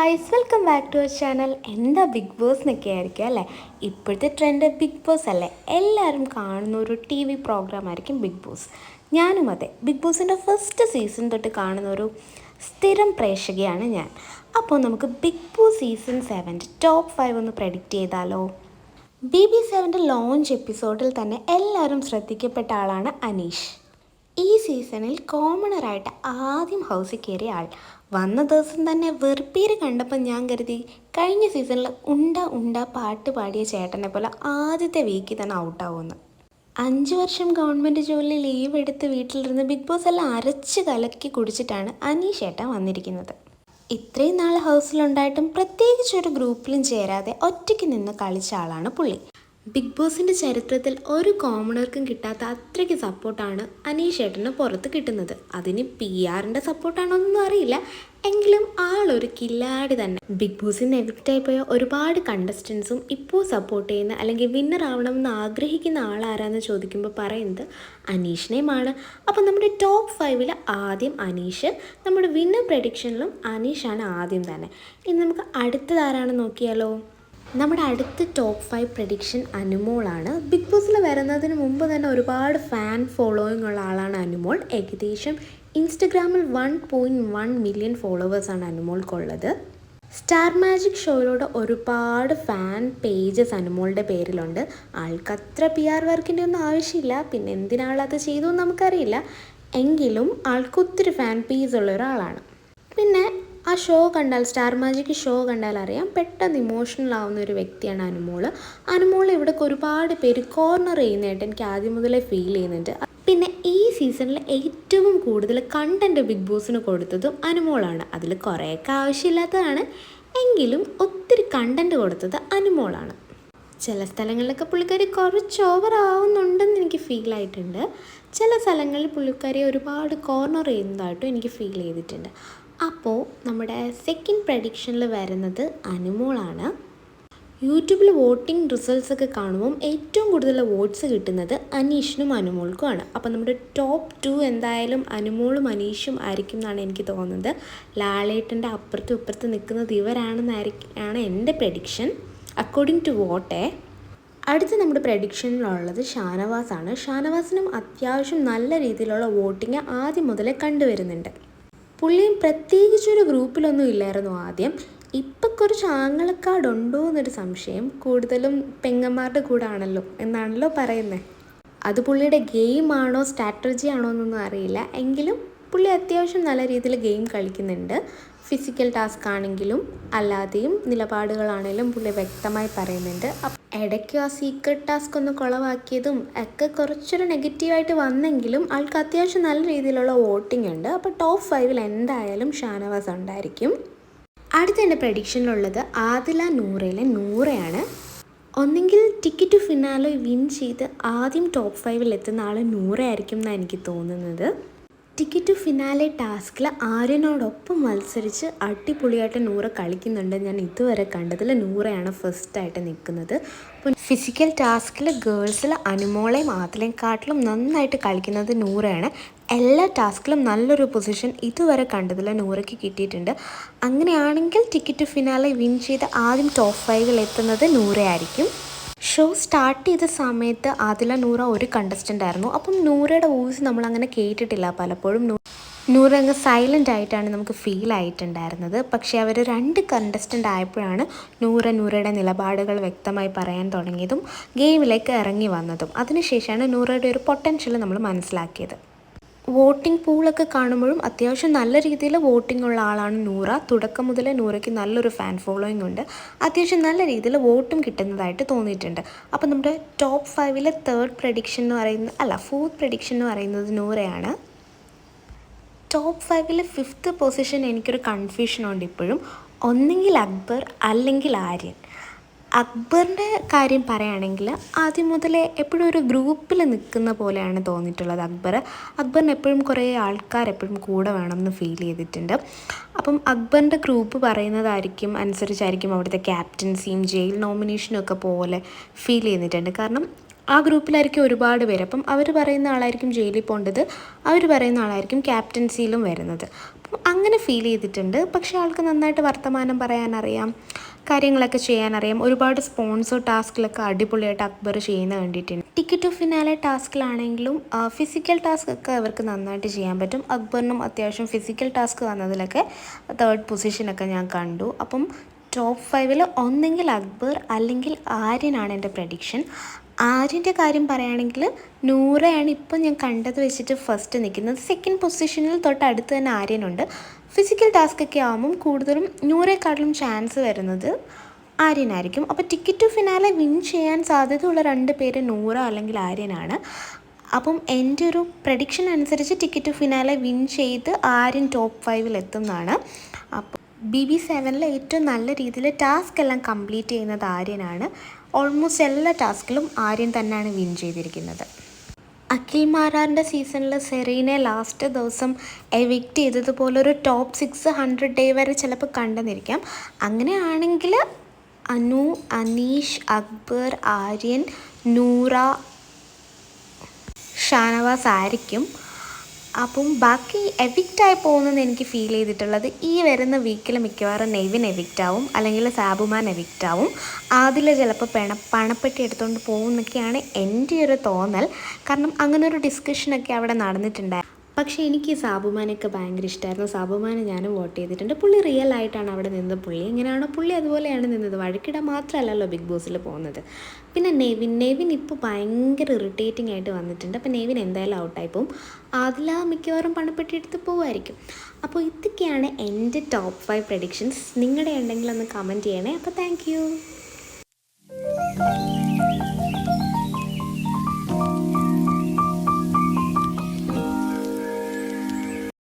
Guys welcome back to our channel. എന്താ Bigg Boss എന്നൊക്കെ ആയിരിക്കും അല്ലേ? ഇപ്പോഴത്തെ ട്രെൻഡ് ബിഗ് ബോസ് അല്ലേ? എല്ലാവരും കാണുന്ന ഒരു ടി വി പ്രോഗ്രാം ആയിരിക്കും ബിഗ് ബോസ്. ഞാനും അതെ ബിഗ് ബോസിന്റെ ഫസ്റ്റ് സീസൺ തൊട്ട് കാണുന്ന ഒരു സ്ഥിരം പ്രേക്ഷകയാണ് ഞാൻ. അപ്പോൾ നമുക്ക് ബിഗ് ബോസ് സീസൺ സെവന്റെ ടോപ്പ് ഫൈവ് ഒന്ന് പ്രെഡിക്റ്റ് ചെയ്താലോ? ബി ബി സെവന്റെ ലോഞ്ച് എപ്പിസോഡിൽ തന്നെ എല്ലാവരും ശ്രദ്ധിക്കപ്പെട്ട ആളാണ് അനീഷ്. ഈ സീസണിൽ കോമണറായിട്ട് ആദ്യം ഹൗസിൽ കയറിയ ആൾ വന്ന ദിവസം തന്നെ വെറുപ്പീര് കണ്ടപ്പോൾ ഞാൻ കരുതി കഴിഞ്ഞ സീസണിൽ ഉണ്ട ഉണ്ട പാട്ട് പാടിയ ചേട്ടനെ പോലെ ആദ്യത്തെ വീക്കിൽ തന്നെ ഔട്ടാവുമെന്ന് അഞ്ച് വർഷം ഗവൺമെന്റ് ജോലി ലീവ് എടുത്ത് വീട്ടിലിരുന്ന് ബിഗ് ബോസ് എല്ലാം അരച്ച് കലക്കി കുടിച്ചിട്ടാണ് അനീഷ് ഏട്ടൻ വന്നിരിക്കുന്നത്. ഇത്രയും നാൾ ഹൗസിലുണ്ടായിട്ടും പ്രത്യേകിച്ച് ഒരു ഗ്രൂപ്പിലും ചേരാതെ ഒറ്റയ്ക്ക് നിന്ന് കളിച്ച ആളാണ് പുള്ളി. ബിഗ് ബോസിന്റെ ചരിത്രത്തിൽ ഒരു കോമണർക്കും കിട്ടാത്ത അത്രയ്ക്ക് സപ്പോർട്ടാണ് അനീഷ് ഏട്ടന് പുറത്ത് കിട്ടുന്നത്. അതിന് പി ആറിന്റെ സപ്പോർട്ടാണോ എന്നൊന്നും അറിയില്ല. എങ്കിലും ആളൊരു കില്ലാടി തന്നെ. ബിഗ് ബോസിൽ നിന്ന് എവിക്റ്റായി പോയ ഒരുപാട് കണ്ടസ്റ്റൻസും ഇപ്പോൾ സപ്പോർട്ട് ചെയ്യുന്ന അല്ലെങ്കിൽ വിന്നർ ആവണമെന്ന് ആഗ്രഹിക്കുന്ന ആളാരാന്ന് ചോദിക്കുമ്പോൾ പറയുന്നത് അനീഷിനെയുമാണ്. അപ്പോൾ നമ്മുടെ ടോപ്പ് ഫൈവിൽ ആദ്യം അനീഷ് നമ്മുടെ വിന്നർ പ്രഡിക്ഷനിലും അനീഷാണ് ആദ്യം തന്നെ. ഇനി നമുക്ക് അടുത്തതാരാണെന്ന് നോക്കിയാലോ? നമ്മുടെ അടുത്ത ടോപ്പ് ഫൈവ് പ്രഡിക്ഷൻ അനുമോളാണ് ബിഗ് ബോസിൽ വരുന്നതിന് മുമ്പ് തന്നെ ഒരുപാട് ഫാൻ ഫോളോയിങ് ഉള്ള ആളാണ് അനുമോൾ. ഏകദേശം ഇൻസ്റ്റഗ്രാമിൽ വൺ പോയിന്റ് വൺ മില്യൺ ഫോളോവേഴ്സാണ് അനുമോൾക്കുള്ളത് സ്റ്റാർ മാജിക് ഷോയിലൂടെ ഒരുപാട് ഫാൻ പേജസ് അനുമോളുടെ പേരിലുണ്ട്. ആൾക്കത്ര പി ആർ വർക്കിന്റെ ഒന്നും ആവശ്യമില്ല. പിന്നെ എന്തിനാളത് ചെയ്തു നമുക്കറിയില്ല. എങ്കിലും ആൾക്കൊത്തിരി ഫാൻ പേജ് ഉള്ള ഒരാളാണ്. പിന്നെ ആ ഷോ കണ്ടാൽ സ്റ്റാർ മാജിക് ഷോ കണ്ടാൽ അറിയാം പെട്ടെന്ന് ഇമോഷണൽ ആവുന്ന ഒരു വ്യക്തിയാണ് അനുമോൾ അനുമോൾ ഇവിടേക്ക് ഒരുപാട് പേര് കോർണർ ചെയ്യുന്നതായിട്ട് എനിക്ക് ആദ്യം മുതലേ ഫീൽ ചെയ്യുന്നുണ്ട്. പിന്നെ ഈ സീസണിൽ ഏറ്റവും കൂടുതൽ കണ്ടന്റ് ബിഗ് ബോസിന് കൊടുത്തതും അനുമോളാണ്. അതിൽ കുറേയൊക്കെ ആവശ്യമില്ലാത്തതാണ്. എങ്കിലും ഒത്തിരി കണ്ടന്റ് കൊടുത്തത് അനുമോളാണ്. ചില സ്ഥലങ്ങളിലൊക്കെ പുള്ളിക്കാരി കുറച്ച് ഓവർ ആവുന്നുണ്ടെന്ന് എനിക്ക് ഫീൽ ആയിട്ടുണ്ട്. ചില സ്ഥലങ്ങളിൽ പുള്ളിക്കാരി ഒരുപാട് കോർണർ ചെയ്യുന്നതായിട്ടും എനിക്ക് ഫീൽ ചെയ്തിട്ടുണ്ട്. അപ്പോൾ നമ്മുടെ സെക്കൻഡ് പ്രഡിക്ഷനിൽ വരുന്നത് അനുമോളാണ്. യൂട്യൂബിൽ വോട്ടിംഗ് റിസൾട്ട്സ് ഒക്കെ കാണുമ്പം ഏറ്റവും കൂടുതൽ വോട്ട്സ് കിട്ടുന്നത് അനീഷിനും അനുമോൾക്കുമാണ്. അപ്പോൾ നമ്മുടെ ടോപ്പ് ടു എന്തായാലും അനുമോളും അനീഷും ആയിരിക്കും എന്നാണ് എനിക്ക് തോന്നുന്നത്. ലാലേട്ടന്റെ അപ്പുറത്തും ഇപ്പുറത്തും നിൽക്കുന്നത് ഇവരാണെന്നായിരിക്കും ആണ് എന്റെ പ്രഡിക്ഷൻ അക്കോർഡിംഗ് ടു വോട്ടേ അടുത്ത നമ്മുടെ പ്രഡിക്ഷനിലുള്ളത് ഷാനവാസാണ്. ഷാനവാസിനും അത്യാവശ്യം നല്ല രീതിയിലുള്ള വോട്ടിംഗ് ആദ്യം മുതലേ കണ്ടുവരുന്നുണ്ട്. പുള്ളിയും പ്രത്യേകിച്ചൊരു ഗ്രൂപ്പിലൊന്നും ഇല്ലായിരുന്നു ആദ്യം. ഇപ്പം കുറച്ച് ആങ്ങളക്കാടുണ്ടോ എന്നൊരു സംശയം. കൂടുതലും പെങ്ങന്മാരുടെ കൂടെ ആണല്ലോ എന്നാണല്ലോ പറയുന്നത് അത് പുള്ളിയുടെ ഗെയിമാണോ സ്ട്രാറ്റജി ആണോ എന്നൊന്നും അറിയില്ല. എങ്കിലും പുള്ളി അത്യാവശ്യം നല്ല രീതിയിൽ ഗെയിം കളിക്കുന്നുണ്ട്. ഫിസിക്കൽ ടാസ്ക് ആണെങ്കിലും അല്ലാതെയും നിലപാടുകളാണെങ്കിലും പുള്ളി വ്യക്തമായി പറയുന്നുണ്ട്. ഇടയ്ക്ക് ആ സീക്രട്ട് ടാസ്ക് ഒന്ന് കുളവാക്കിയതും ഒക്കെ കുറച്ചൊരു നെഗറ്റീവായിട്ട് വന്നെങ്കിലും ആൾക്ക് അത്യാവശ്യം നല്ല രീതിയിലുള്ള വോട്ടിംഗ് ഉണ്ട്. അപ്പോൾ ടോപ്പ് ഫൈവിൽ എന്തായാലും ഷാനവാസ് ഉണ്ടായിരിക്കും. അടുത്ത എന്റെ പ്രഡിക്ഷനിലുള്ളത് ആദില നൂറയിലെ നൂറയാണ്. ഒന്നെങ്കിൽ ടിക്കറ്റ് ഫിനാലോ വിൻ ചെയ്ത് ആദ്യം ടോപ്പ് ഫൈവിൽ എത്തുന്ന ആൾ നൂറയായിരിക്കും എന്നാണ് എനിക്ക് തോന്നുന്നത്. ടിക്കറ്റ് ടു ഫിനാലെ ടാസ്കിൽ ആര്യനോടൊപ്പം മത്സരിച്ച് അടിപൊളിയായിട്ട് നൂറ കളിക്കുന്നുണ്ട്. ഞാൻ ഇതുവരെ കണ്ടതിൽ നൂറയാണ് ഫസ്റ്റായിട്ട് നിൽക്കുന്നത് അപ്പോൾ ഫിസിക്കൽ ടാസ്കിൽ ഗേൾസിൽ അനുമോളെയും കാട്ടിലും നന്നായിട്ട് കളിക്കുന്നത് നൂറയാണ്. എല്ലാ ടാസ്കിലും നല്ലൊരു പൊസിഷൻ ഇതുവരെ കണ്ടതിൽ നൂറയ്ക്ക് കിട്ടിയിട്ടുണ്ട്. അങ്ങനെയാണെങ്കിൽ ടിക്കറ്റ് ഫിനാലെ വിൻ ചെയ്ത് ആദ്യം ടോപ്പ് ഫൈവിൽ എത്തുന്നത് നൂറയായിരിക്കും. ഷോ സ്റ്റാർട്ട് ചെയ്ത സമയത്ത് ആദില നൂറ ഒരു കണ്ടസ്റ്റന്റ് ആയിരുന്നു. അപ്പം നൂറയുടെ വോയിസ് നമ്മൾ അങ്ങനെ കേട്ടിട്ടില്ല പലപ്പോഴും. നൂറ അങ്ങ് സൈലന്റ് ആയിട്ടാണ് നമുക്ക് ഫീൽ ആയിട്ടുണ്ടായിരുന്നത്. പക്ഷേ അവർ രണ്ട് കണ്ടസ്റ്റന്റ് ആയപ്പോഴാണ് നൂറ നൂറയുടെ നിലപാടുകൾ വ്യക്തമായി പറയാൻ തുടങ്ങിയതും ഗെയിമിലേക്ക് ഇറങ്ങി വന്നതും. അതിനുശേഷമാണ് നൂറയുടെ ഒരു പൊട്ടൻഷ്യൽ നമ്മൾ മനസ്സിലാക്കിയത്. വോട്ടിംഗ് പൂളൊക്കെ കാണുമ്പോഴും അത്യാവശ്യം നല്ല രീതിയിൽ വോട്ടിംഗ് ഉള്ള ആളാണ് നൂറ. തുടക്കം മുതലേ നൂറയ്ക്ക് നല്ലൊരു ഫാൻ ഫോളോയിങ് ഉണ്ട്. അത്യാവശ്യം നല്ല രീതിയിൽ വോട്ടും കിട്ടുന്നതായിട്ട് തോന്നിയിട്ടുണ്ട്. അപ്പോൾ നമ്മുടെ ടോപ്പ് ഫൈവിലെ തേർഡ് പ്രഡിക്ഷൻ എന്ന് പറയുന്നത് അല്ല ഫോർത്ത് പ്രഡിക്ഷൻ എന്ന് പറയുന്നത് നൂറയാണ്. ടോപ്പ് ഫൈവിലെ ഫിഫ്ത്ത് പൊസിഷൻ എനിക്കൊരു കൺഫ്യൂഷൻ ഉണ്ട് ഇപ്പോഴും. ഒന്നെങ്കിൽ അക്ബർ അല്ലെങ്കിൽ ആര്യൻ. അക്ബറിന്റെ കാര്യം പറയുകയാണെങ്കിൽ ആദ്യം മുതലേ എപ്പോഴും ഒരു ഗ്രൂപ്പിൽ നിൽക്കുന്ന പോലെയാണ് തോന്നിയിട്ടുള്ളത് അക്ബർ. അക്ബറിന് എപ്പോഴും കുറേ ആൾക്കാർ എപ്പോഴും കൂടെ വേണമെന്ന് ഫീൽ ചെയ്തിട്ടുണ്ട്. അപ്പം അക്ബറിന്റെ ഗ്രൂപ്പ് പറയുന്നതായിരിക്കും അനുസരിച്ചായിരിക്കും അവിടുത്തെ ക്യാപ്റ്റൻസിയും ജയിൽ നോമിനേഷനും ഒക്കെ പോലെ ഫീൽ ചെയ്തിട്ടുണ്ട് കാരണം ആ ഗ്രൂപ്പിലായിരിക്കും ഒരുപാട് പേര്. അപ്പം അവർ പറയുന്ന ആളായിരിക്കും ജയിലിൽ പോകേണ്ടത് അവർ പറയുന്ന ആളായിരിക്കും ക്യാപ്റ്റൻസിയിലും വരുന്നത്. അപ്പം അങ്ങനെ ഫീൽ ചെയ്തിട്ടുണ്ട്. പക്ഷേ ആൾക്ക് നന്നായിട്ട് വർത്തമാനം പറയാനറിയാം. കാര്യങ്ങളൊക്കെ ചെയ്യാനറിയാം. ഒരുപാട് സ്പോൺസർ ടാസ്കിലൊക്കെ അടിപൊളിയായിട്ട് അക്ബർ ചെയ്യുന്ന കണ്ടിട്ടുണ്ട്. ടിക്കറ്റ് ടു ഫിനാലെ ടാസ്കിലാണെങ്കിലും ഫിസിക്കൽ ടാസ്ക് ഒക്കെ അവർക്ക് നന്നായിട്ട് ചെയ്യാൻ പറ്റും. അക്ബറിനും അത്യാവശ്യം ഫിസിക്കൽ ടാസ്ക് വന്നതിലൊക്കെ തേർഡ് പൊസിഷനൊക്കെ ഞാൻ കണ്ടു. അപ്പം ടോപ്പ് ഫൈവിൽ ഒന്നെങ്കിൽ അക്ബർ അല്ലെങ്കിൽ ആര്യനാണ് എന്റെ പ്രഡിക്ഷൻ. ആര്യന്റെ കാര്യം പറയുകയാണെങ്കിൽ നൂറയാണ് ഇപ്പം ഞാൻ കണ്ടത് വെച്ചിട്ട് ഫസ്റ്റ് നിൽക്കുന്നത്. സെക്കൻഡ് പൊസിഷനിൽ തൊട്ട് അടുത്ത് തന്നെ ആര്യനുണ്ട്. ഫിസിക്കൽ ടാസ്ക് ഒക്കെ ആകുമ്പം കൂടുതലും നൂറേക്കാട്ടിലും ചാൻസ് വരുന്നത് ആര്യനായിരിക്കും. അപ്പോൾ ടിക്കറ്റ് ടു ഫിനാലെ വിൻ ചെയ്യാൻ സാധ്യതയുള്ള രണ്ട് പേര് നൂറ അല്ലെങ്കിൽ ആര്യനാണ്. അപ്പം എന്റെ ഒരു പ്രഡിക്ഷൻ അനുസരിച്ച് ടിക്കറ്റ് ടു ഫിനാലെ വിൻ ചെയ്ത് ആര്യൻ ടോപ്പ് ഫൈവിൽ എത്തുന്നതാണ്. അപ്പോൾ ബി ബി സെവനിലെ ഏറ്റവും നല്ല രീതിയിൽ ടാസ്ക് എല്ലാം കംപ്ലീറ്റ് ചെയ്യുന്നത് ആര്യനാണ്. ഓൾമോസ്റ്റ് എല്ലാ ടാസ്കിലും ആര്യൻ തന്നെയാണ് വിൻ ചെയ്തിരിക്കുന്നത്. അഖിൽ മാരാറിന്റെ സീസണിൽ സെറീനെ ലാസ്റ്റ് ദിവസം എവിക്റ്റ് ചെയ്തതുപോലെ ഒരു ടോപ്പ് സിക്സ് ഹൺഡ്രഡ് ഡേ വരെ ചിലപ്പോൾ കണ്ടെന്നിരിക്കാം അങ്ങനെയാണെങ്കിൽ അനു അനീഷ് അക്ബർ ആര്യൻ നൂറ ഷാനവാസ് ആയിരിക്കും. അപ്പം ബാക്കി എവിക്റ്റായി പോകുന്നെന്ന് എനിക്ക് ഫീൽ ചെയ്തിട്ടുള്ളത് ഈ വരുന്ന വീക്കിൽ മിക്കവാറും നെയ്വിൻ എവിക്റ്റ് ആവും അല്ലെങ്കിൽ സാബുമാൻ എവിക്റ്റ് ആവും. അതിൽ ചിലപ്പോൾ പണ പണപ്പെട്ടി എടുത്തുകൊണ്ട് പോകുന്നൊക്കെയാണ് എന്റെ ഒരു തോന്നൽ. കാരണം അങ്ങനെ ഒരു ഡിസ്കഷനൊക്കെ അവിടെ നടന്നിട്ടുണ്ടായിരുന്നു പക്ഷേ എനിക്ക് സാബുമാനൊക്കെ ഭയങ്കര ഇഷ്ടമായിരുന്നു സാബുമാനെ ഞാനും വോട്ട് ചെയ്തിട്ടുണ്ട്. പുള്ളി റിയൽ ആയിട്ടാണ് അവിടെ നിന്നത് പുള്ളി എങ്ങനെയാണോ പുള്ളി അതുപോലെയാണ് നിന്നത്. വഴക്കിടാൻ മാത്രമല്ലല്ലോ ബിഗ് ബോസിൽ പോകുന്നത്. പിന്നെ നെവിൻ നെവിൻ ഇപ്പോൾ ഭയങ്കര ഇറിറ്റേറ്റിംഗ് ആയിട്ട് വന്നിട്ടുണ്ട്. അപ്പോൾ നെവിൻ എന്തായാലും ഔട്ടായി പോകും ആ മിക്കവാറും പണപ്പെട്ടി എടുത്ത് പോകുമായിരിക്കും അപ്പോൾ ഇതൊക്കെയാണ് എന്റെ ടോപ്പ് ഫൈവ് പ്രഡിക്ഷൻസ് നിങ്ങളുടെ ഉണ്ടെങ്കിൽ ഒന്ന് കമന്റ് ചെയ്യണേ. അപ്പോൾ താങ്ക്